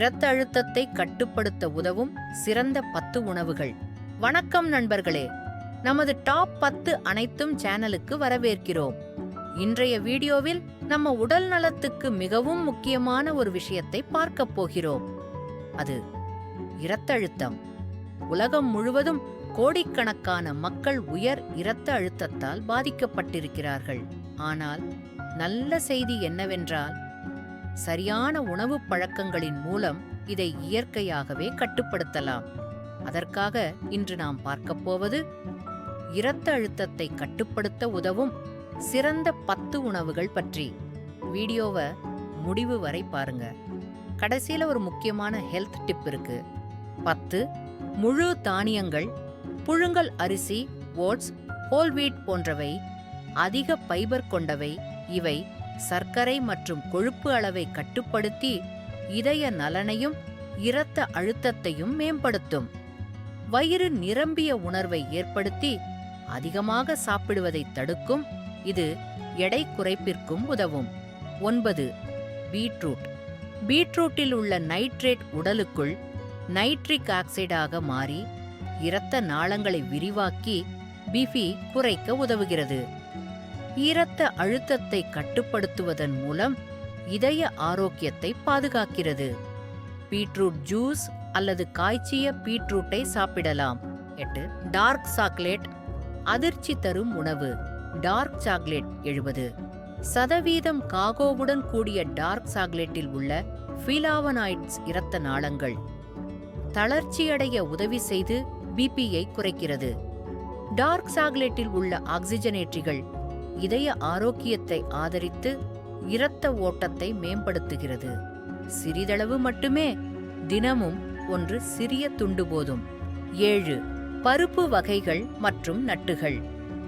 இரத்த அழுத்தத்தை கட்டுப்படுத்த உதவும் சிறந்த பத்து உணவுகள். வணக்கம் நண்பர்களே. நமது டாப் பத்து அனைத்தும் சேனலுக்கு வரவேற்கிறோம். இன்றைய வீடியோவில் நம்ம உடல் நலத்துக்கு மிகவும் முக்கியமான ஒரு விஷயத்தை பார்க்கப் போகிறோம். அது இரத்த அழுத்தம். உலகம் முழுவதும் கோடிக்கணக்கான மக்கள் உயர் இரத்த அழுத்தத்தால் பாதிக்கப்பட்டிருக்கிறார்கள். ஆனால் நல்ல செய்தி என்னவென்றால் சரியான உணவுப் பழக்கங்களின் மூலம் இதை இயற்கையாகவே கட்டுப்படுத்தலாம். அதற்காக இன்று நாம் பார்க்கப் போவது இரத்த அழுத்தத்தை கட்டுப்படுத்த உதவும் சிறந்த பத்து உணவுகள் பற்றி. வீடியோவை முடிவு வரை பாருங்க. கடைசியில் ஒரு முக்கியமான ஹெல்த் டிப் இருக்கு. பத்து முழு தானியங்கள் புழுங்கல் அரிசி ஓட்ஸ் ஹோல் வீட் போன்றவை அதிக ஃபைபர் கொண்டவை இவை சர்க்கரை மற்றும் கொழுப்பு அளவை கட்டுப்படுத்தி இதய நலனையும் இரத்த அழுத்தத்தையும் மேம்படுத்தும். வயிறு நிரம்பிய உணர்வை ஏற்படுத்தி அதிகமாக சாப்பிடுவதை தடுக்கும். இது எடை குறைப்பிற்கும் உதவும். ஒன்பது பீட்ரூட். பீட்ரூட்டில் உள்ள நைட்ரேட் உடலுக்குள் நைட்ரிக் ஆக்சைடாக மாறி இரத்த நாளங்களை விரிவாக்கி பிபி குறைக்க உதவுகிறது. ஈரத்த அழுத்தத்தை கட்டுப்படுத்துவதன் மூலம் இதய ஆரோக்கியத்தை பாதுகாக்கிறது. பீட்ரூட் ஜூஸ் அல்லது காய்ச்சிய பீட்ரூட்டை சாப்பிடலாம். எட்டு டார்க் சாக்லேட். அதிர்ச்சி தரும் உணவு. டார்க் சாக்லேட் எழுபது. சதவீதம் காகோவுடன் கூடிய டார்க் சாக்லேட்டில் உள்ள ஃபீலாவனாய்ட்ஸ் இரத்த நாளங்கள். தளர்ச்சியடைய உதவி செய்து பிபியை குறைக்கிறது. டார்க் சாக்லேட்டில் உள்ள ஆக்சிஜனேற்றிகள் இதய ஆரோக்கியத்தை ஆதரித்து இரத்த ஓட்டத்தை மேம்படுத்துகிறது. சிறிதளவு மட்டுமே தினமும் ஒன்று சிறிய துண்டு போதும். ஏழு. பருப்பு வகைகள் மற்றும் நட்டுகள்.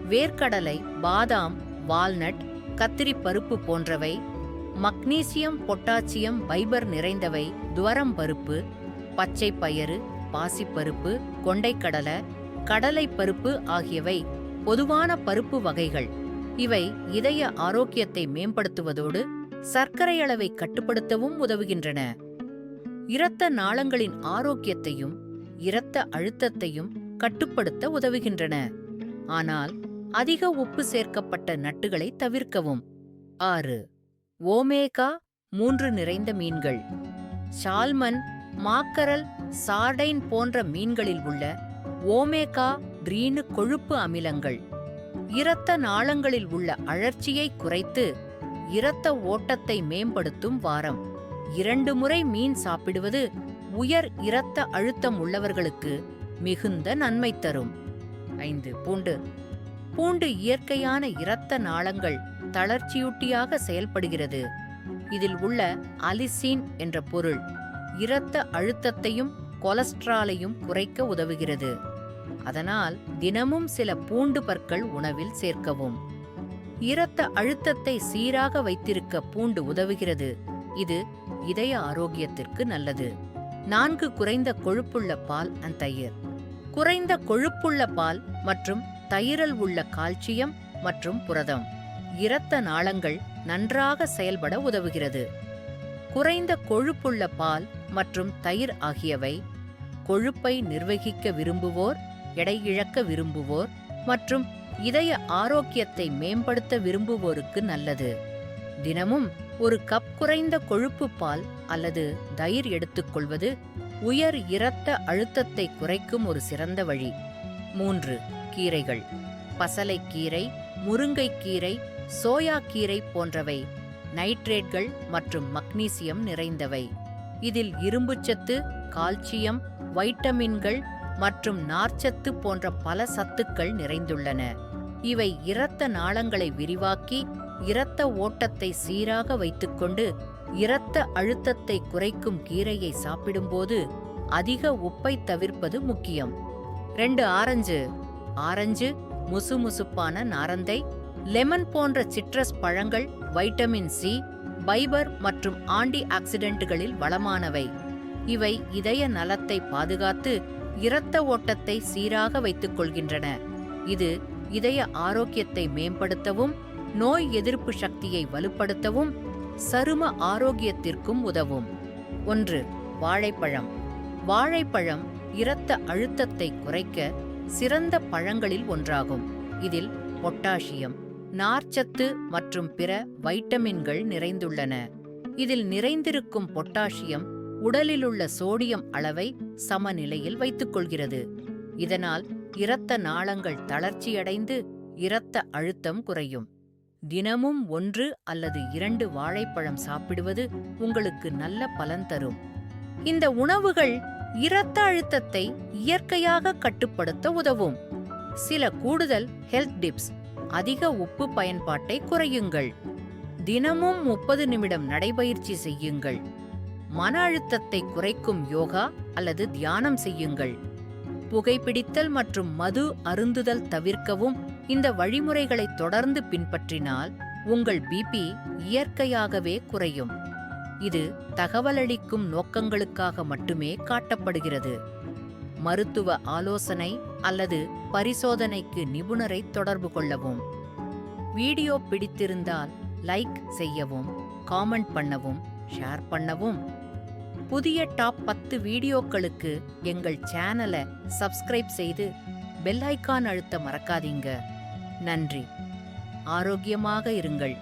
வேர்க்கடலை பாதாம் வால்நட் கத்திரி பருப்பு போன்றவை மக்னீசியம் பொட்டாசியம் பைபர் நிறைந்தவை துவரம் பருப்பு பச்சை பயறு பாசிப்பருப்பு கொண்டைக்கடலை கடலை பருப்பு ஆகியவை பொதுவான பருப்பு வகைகள். இவை இதய ஆரோக்கியத்தை மேம்படுத்துவதோடு சர்க்கரை அளவை கட்டுப்படுத்தவும் உதவுகின்றன. இரத்த நாளங்களின் ஆரோக்கியத்தையும் இரத்த அழுத்தத்தையும் கட்டுப்படுத்த உதவுகின்றன. ஆனால் அதிக உப்பு சேர்க்கப்பட்ட நட்டுகளை தவிர்க்கவும். ஆறு. ஓமேகா மூன்று நிறைந்த மீன்கள். சால்மன் மாக்கரல் சார்டைன் போன்ற மீன்களில் உள்ள ஓமேகா த்ரீனு கொழுப்பு அமிலங்கள். இரத்த நாளங்களில் உள்ள அழற்சியை குறைத்து இரத்த ஓட்டத்தை மேம்படுத்தும் வாரம். இரண்டு முறை மீன் சாப்பிடுவது உயர் இரத்த அழுத்தம் உள்ளவர்களுக்கு மிகுந்த நன்மை தரும். ஐந்து பூண்டு. பூண்டு இயற்கையான இரத்த நாளங்கள் தளர்ச்சியூட்டியாக செயல்படுகிறது. இதில் உள்ள அலிசீன் என்ற பொருள் இரத்த அழுத்தத்தையும் கொலஸ்ட்ராலையும் குறைக்க உதவுகிறது. அதனால் தினமும் சில பூண்டு பற்கள் உணவில் சேர்க்கவும். இரத்த அழுத்தத்தை சீராக வைத்திருக்க பூண்டு உதவுகிறது. இது இதய ஆரோக்கியத்திற்கு நல்லது. நான்கு குறைந்த கொழுப்புள்ள பால் அண்ட் தயிர். குறைந்த கொழுப்புள்ள பால் மற்றும் தயிரில் உள்ள கால்சியம் மற்றும் புரதம். இரத்த நாளங்கள் நன்றாக செயல்பட உதவுகிறது. குறைந்த கொழுப்புள்ள பால் மற்றும் தயிர் ஆகியவை கொழுப்பை நிர்வகிக்க விரும்புவோர் எடை இழக்க விரும்புவோர் மற்றும் இதய ஆரோக்கியத்தை மேம்படுத்த விரும்புவோருக்கு நல்லது. தினமும் ஒரு கப் குறைந்த கொழுப்பு பால் அல்லது தயிர் எடுத்துக்கொள்வது உயர் இரத்த அழுத்தத்தை குறைக்கும் ஒரு சிறந்த வழி. மூன்று கீரைகள். பசலைக்கீரை முருங்கைக்கீரை கீரை போன்றவை நைட்ரேட்கள் மற்றும் மக்னீசியம் நிறைந்தவை. இதில் இரும்புச்சத்து கால்சியம் வைட்டமின்கள் மற்றும் நார்ச்சத்து போன்ற பல சத்துக்கள் நிறைந்துள்ளன. இவை இரத்த நாளங்களை விரிவாக்கி இரத்த ஓட்டத்தை சீராக வைத்துக்கொண்டு இரத்த அழுத்தத்தை குறைக்கும் கீரையை சாப்பிடும்போது அதிக உப்பை தவிர்ப்பது முக்கியம். ரெண்டு ஆரஞ்சு. ஆரஞ்சு முசுமுசுப்பான நாரந்தை லெமன் போன்ற சிட்ரஸ் பழங்கள் வைட்டமின் சி பைபர் மற்றும் ஆன்டி ஆக்சிடென்ட்டுகளில் வளமானவை. இவை இதய நலத்தை பாதுகாத்து இரத்த ஓட்டத்தை சீராக வைத்துக் கொள்கின்றன. இது இதய ஆரோக்கியத்தை மேம்படுத்தவும் நோய் எதிர்ப்பு சக்தியை வலுப்படுத்தவும் சரும ஆரோக்கியத்திற்கும் உதவும். ஒன்று வாழைப்பழம். வாழைப்பழம் இரத்த அழுத்தத்தை குறைக்க சிறந்த பழங்களில் ஒன்றாகும். இதில் பொட்டாசியம் நார்ச்சத்து மற்றும் பிற வைட்டமின்கள் நிறைந்துள்ளன. இதில் நிறைந்திருக்கும் பொட்டாசியம் உடலிலுள்ள சோடியம் அளவை சமநிலையில் வைத்துக் கொள்கிறது இதனால் இரத்த நாளங்கள் தளர்ச்சியடைந்து இரத்த அழுத்தம் குறையும். தினமும் ஒன்று அல்லது இரண்டு வாழைப்பழம் சாப்பிடுவது உங்களுக்கு நல்ல பலன் தரும். இந்த உணவுகள் இரத்த அழுத்தத்தை இயற்கையாக கட்டுப்படுத்த உதவும். சில கூடுதல் ஹெல்த் டிப்ஸ் அதிக உப்பு பயன்பாட்டை குறையுங்கள். தினமும் முப்பது நிமிடம் நடைபயிற்சி செய்யுங்கள். மன அழுத்தத்தை குறைக்கும் யோகா அல்லது தியானம் செய்யுங்கள். புகைப்பிடித்தல் மற்றும் மது அருந்துதல் தவிர்க்கவும் இந்த வழிமுறைகளை தொடர்ந்து பின்பற்றினால் உங்கள் பிபி இயற்கையாகவே குறையும். இது தகவலளிக்கும் நோக்கங்களுக்காக மட்டுமே காட்டப்படுகிறது. மருத்துவ ஆலோசனை அல்லது பரிசோதனைக்கு நிபுணரை தொடர்பு கொள்ளவும். வீடியோ பிடித்திருந்தால் லைக் செய்யவும் காமெண்ட் பண்ணவும் ஷேர் பண்ணவும் புதிய டாப் பத்து வீடியோக்களுக்கு எங்கள் சேனலை சப்ஸ்கிரைப் செய்து பெல் ஐக்கான் அழுத்த மறக்காதீங்க. நன்றி. ஆரோக்கியமாக இருங்கள்.